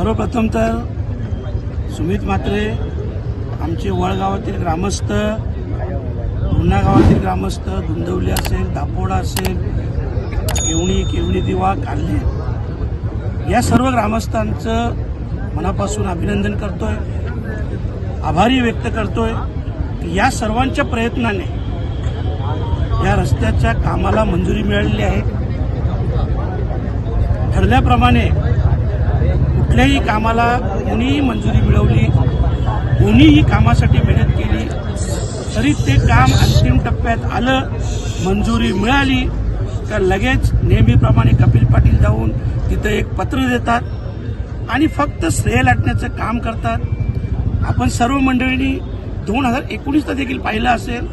सर्वप्रथम तर सुमित मात्रे आमचे वळगावातील ग्रामस्थ पुन्हा गावातील ग्रामस्थ धुंदवली असेल दापोडा असेल केवणी केवणी दिवा काल्हे. या सर्व ग्रामस्थांचं मनापासून अभिनंदन करतोय आभारी व्यक्त करतोय की या सर्वांच्या प्रयत्नाने या रस्त्याच्या कामाला मंजुरी मिळालेली आहे. ठरल्याप्रमाणे कुठल्याही कामाला कोणीही मंजुरी मिळवली कोणीही कामासाठी मेहनत केली तरी ते काम अंतिम टप्प्यात आलं मंजुरी मिळाली तर लगेच नेहमीप्रमाणे कपिल पाटील जाऊन तिथं एक पत्र देतात आणि फक्त श्रेय लाटण्याचं काम करतात. आपण सर्व मंडळींनी दोन हजार एकोणीसला देखील पाहिलं असेल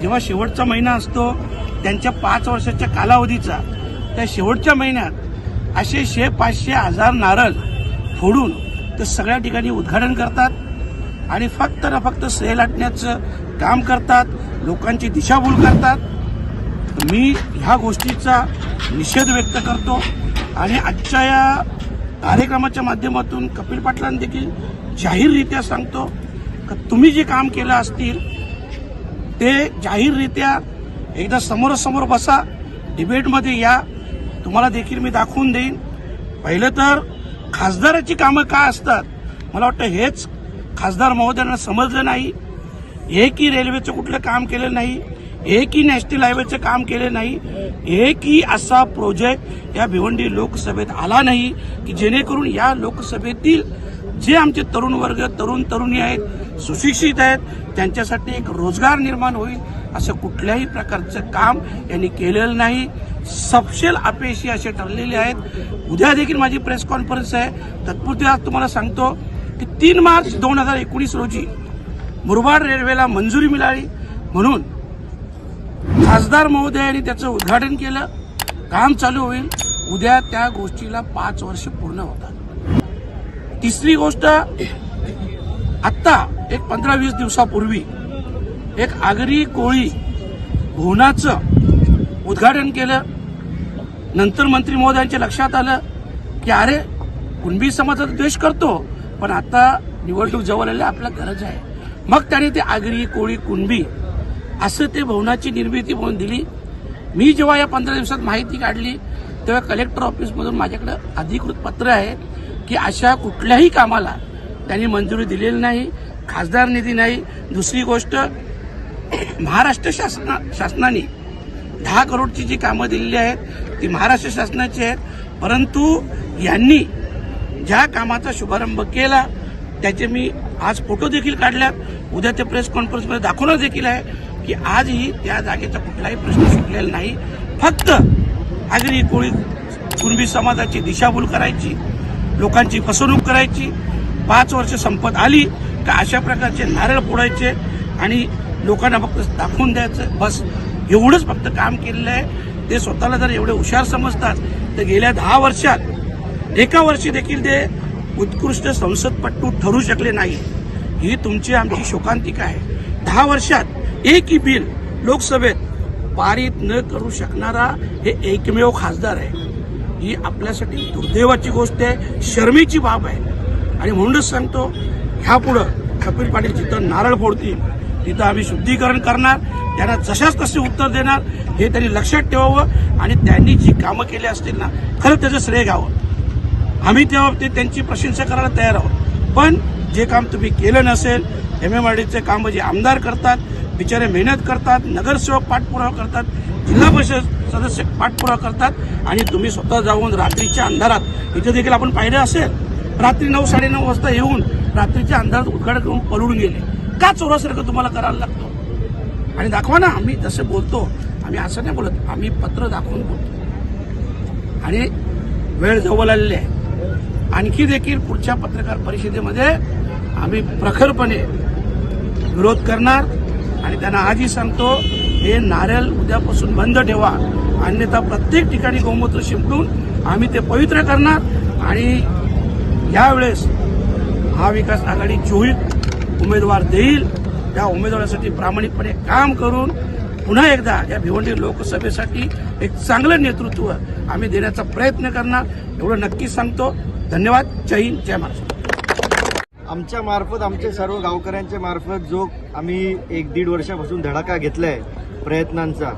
जेव्हा शेवटचा महिना असतो त्यांच्या पाच वर्षाच्या कालावधीचा. त्या शेवटच्या महिन्यात असे शे पाचशे हजार नारळ फोडून ते सगळ्या ठिकाणी उद्घाटन करतात आणि फक्त ना फक्त सेल लाटण्याचं काम करतात लोकांची दिशाभूल करतात. मी ह्या गोष्टीचा निषेध व्यक्त करतो आणि आजच्या या कार्यक्रमाच्या माध्यमातून कपिल पाटलांनी देखील जाहीररित्या सांगतो का तुम्ही जे काम केलं असतील ते जाहीररित्या एकदा समोरासमोर बसा. डिबेटमध्ये या. तुम्हाला देखील मी दाखवून देईन. पहिलं तर खासदाराची कामं काय असतात? मला वाटतं हेच खासदार महोदयांना समजलं नाही. एकही रेल्वेचं कुठलं काम केलं नाही. एकही नॅशनल हायवेचं काम केले नाही. एकही असा प्रोजेक्ट या भिवंडी लोकसभेत आला नाही की जेणेकरून या लोकसभेतील जे आमचे तरुण वर्ग तरुण तरुणी आहेत सुशिक्षित आहेत त्यांच्यासाठी एक रोजगार निर्माण होईल असं कुठल्याही प्रकारचं काम यांनी केलेलं नाही. सपशेल अपयशी असे ठरलेले आहेत. उद्या देखील माझी प्रेस कॉन्फरन्स आहे. तत्पुरती आज तुम्हाला सांगतो की तीन मार्च दोन हजार एकोणीस रोजी मुरबाड रेल्वेला मंजुरी मिळाली. म्हणून खासदार महोदयांनी त्याचं उद्घाटन केलं. काम चालू होईल. उद्या त्या गोष्टीला पाच वर्ष पूर्ण होतात. तिसरी गोष्ट आत्ता एक पंधरा वीस दिवसापूर्वी एक आगरी कोळी भुवनाचं उद्घाटन केलं. नंतर मंत्री महोदयांच्या लक्षात आलं की अरे कुणबी समाजाचा द्वेष करतो पण आता निवडणूक जवळ आल्या आपल्याला गरज आहे. मग त्याने ते आगरी कोळी कुणबी असं ते भवनाची निर्मिती म्हणून दिली. मी जेव्हा या पंधरा दिवसात माहिती काढली तेव्हा कलेक्टर ऑफिसमधून माझ्याकडे अधिकृत पत्र आहे की अशा कुठल्याही कामाला त्यांनी मंजुरी दिलेली नाही खासदार निधी नाही. दुसरी गोष्ट महाराष्ट्र शासना शासनाने दहा करोडची जी कामं दिलेली आहेत ती महाराष्ट्र शासनाची आहेत. परंतु यांनी ज्या कामाचा शुभारंभ केला त्याचे मी आज फोटो देखील काढल्यात. उद्या ते प्रेस कॉन्फरन्समध्ये दाखवणार देखील आहे की आजही त्या जागेचा कुठलाही प्रश्न सुटलेला नाही. फक्त आगरी कोळी कुणबी समाजाची दिशाभूल करायची लोकांची फसवणूक करायची पाच वर्ष संपत आली का अशा प्रकारचे नारळ फोडायचे आणि लोकांना फक्त दाखवून द्यायचं. बस एवढंच फक्त काम केलेलं आहे. ते स्वतःला जर एवढे हुशार समजतात तर गेल्या दहा वर्षात एका वर्षी देखील ते उत्कृष्ट संसदपटू ठरू शकले नाही. ही तुमची आमची शोकांतिका आहे. दहा वर्षात एकही बिल लोकसभेत पारित न करू शकणारा हे एकमेव खासदार आहे. ही आपल्यासाठी दुर्दैवाची गोष्ट आहे शर्मेची बाब आहे. आणि म्हणूनच सांगतो ह्यापुढं कपिल पाटील जिथं नारळ फोडतील तिथं आम्ही शुद्धीकरण करणार त्यांना जशाच तसे उत्तर देणार हे त्यांनी लक्षात ठेवावं आणि त्यांनी जी कामं केली असतील ना खरं त्याचं श्रेय घ्यावं. आम्ही त्या बाबतीत त्यांची प्रशंसा करायला तयार आहोत. पण जे काम तुम्ही केलं नसेल एम एम आर डीचे कामं जे आमदार करतात बिचारे मेहनत करतात नगरसेवक पाठपुरावा करतात जिल्हा परिषद सदस्य पाठपुरावा करतात आणि तुम्ही स्वतः जाऊन रात्रीच्या अंधारात इथे देखील आपण पाहिलं असेल रात्री नऊ साडेनऊ वाजता येऊन रात्रीच्या अंधारात उद्घाटन करून पळून गेले. का चोरासारखं तुम्हाला करायला लागतो? आणि दाखवा ना आम्ही जसं बोलतो आम्ही असं नाही बोलत आम्ही पत्र दाखवून बोलतो. आणि वेळ जवळ आलेली आहे. आणखी देखील पुढच्या पत्रकार परिषदेमध्ये आम्ही प्रखरपणे विरोध करणार आणि त्यांना आजही सांगतो हे नारळ उद्यापासून बंद ठेवा. अन्यथा प्रत्येक ठिकाणी गोमूत्र शिंपडून आम्ही ते पवित्र करणार आणि यावेळेस महाविकास आघाडी चोवीस उमेदवार देईल. या उमेदवारासाठी प्रामाणिकपणे काम करून पुन्हा एकदा या भिवंडी लोकसभेसाठी एक चांगलं नेतृत्व आम्ही देण्याचा प्रयत्न करणार एवढं नक्की सांगतो. धन्यवाद. जय हिंद जय महाराष्ट्र. आमच्या मार्फत आमच्या सर्व गावकऱ्यांच्या मार्फत जो आम्ही एक दीड वर्षापासून धडाका घेतलाय प्रयत्नांचा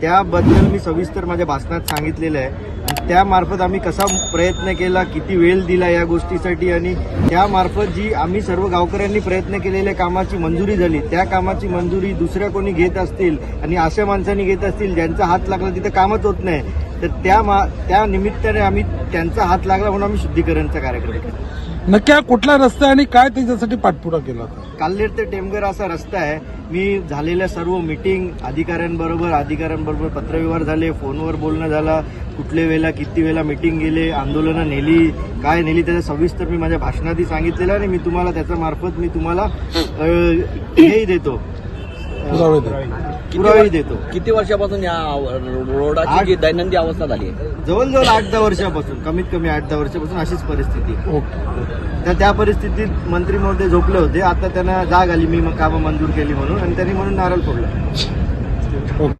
त्याबद्दल मी सविस्तर माझ्या भाषणात सांगितलेलं आहे. त्यामार्फत आम्ही कसा प्रयत्न केला किती वेळ दिला या गोष्टीसाठी आणि त्यामार्फत जी आम्ही सर्व गावकऱ्यांनी प्रयत्न केलेल्या कामाची मंजुरी झाली त्या कामाची मंजुरी दुसऱ्या कोणी घेत असतील आणि अशा माणसांनी घेत असतील ज्यांचा हात लागला तिथं कामच होत नाही तर त्या मा त्या निमित्ताने आम्ही त्यांचा हात लागला म्हणून आम्ही शुद्धीकरणचा कार्यक्रम केला. नक्की हा कुठला रस्ता आहे आणि काय त्याच्यासाठी पाठपुरा केला होता? काल्लेर ते टेमघर असा रस्ता आहे. मी झालेल्या सर्व मीटिंग अधिकाऱ्यांबरोबर अधिकाऱ्यांबरोबर पत्रव्यवहार झाले फोनवर बोलणं झाला. कुठल्या वेळेला किती वेळेला मीटिंग गेले आंदोलनं नेली काय नेली त्याचं सविस्तर मी माझ्या भाषणातही सांगितलेलं आहे आणि मी तुम्हाला त्याच्या मार्फत मी तुम्हाला हेही देतो. पुरावे देतो. किती वर्षापासून या रोडाची जी दैनंदिन अवस्था झाली आहे? जवळजवळ आठ दहा वर्षापासून कमीत कमी आठ दहा वर्षापासून अशीच परिस्थिती. तर त्या परिस्थितीत मंत्री महोदय झोपले होते. आता त्यांना जाग आली. मी मग कामं मंजूर केली म्हणून आणि त्यांनी म्हणून नारळ फोडला.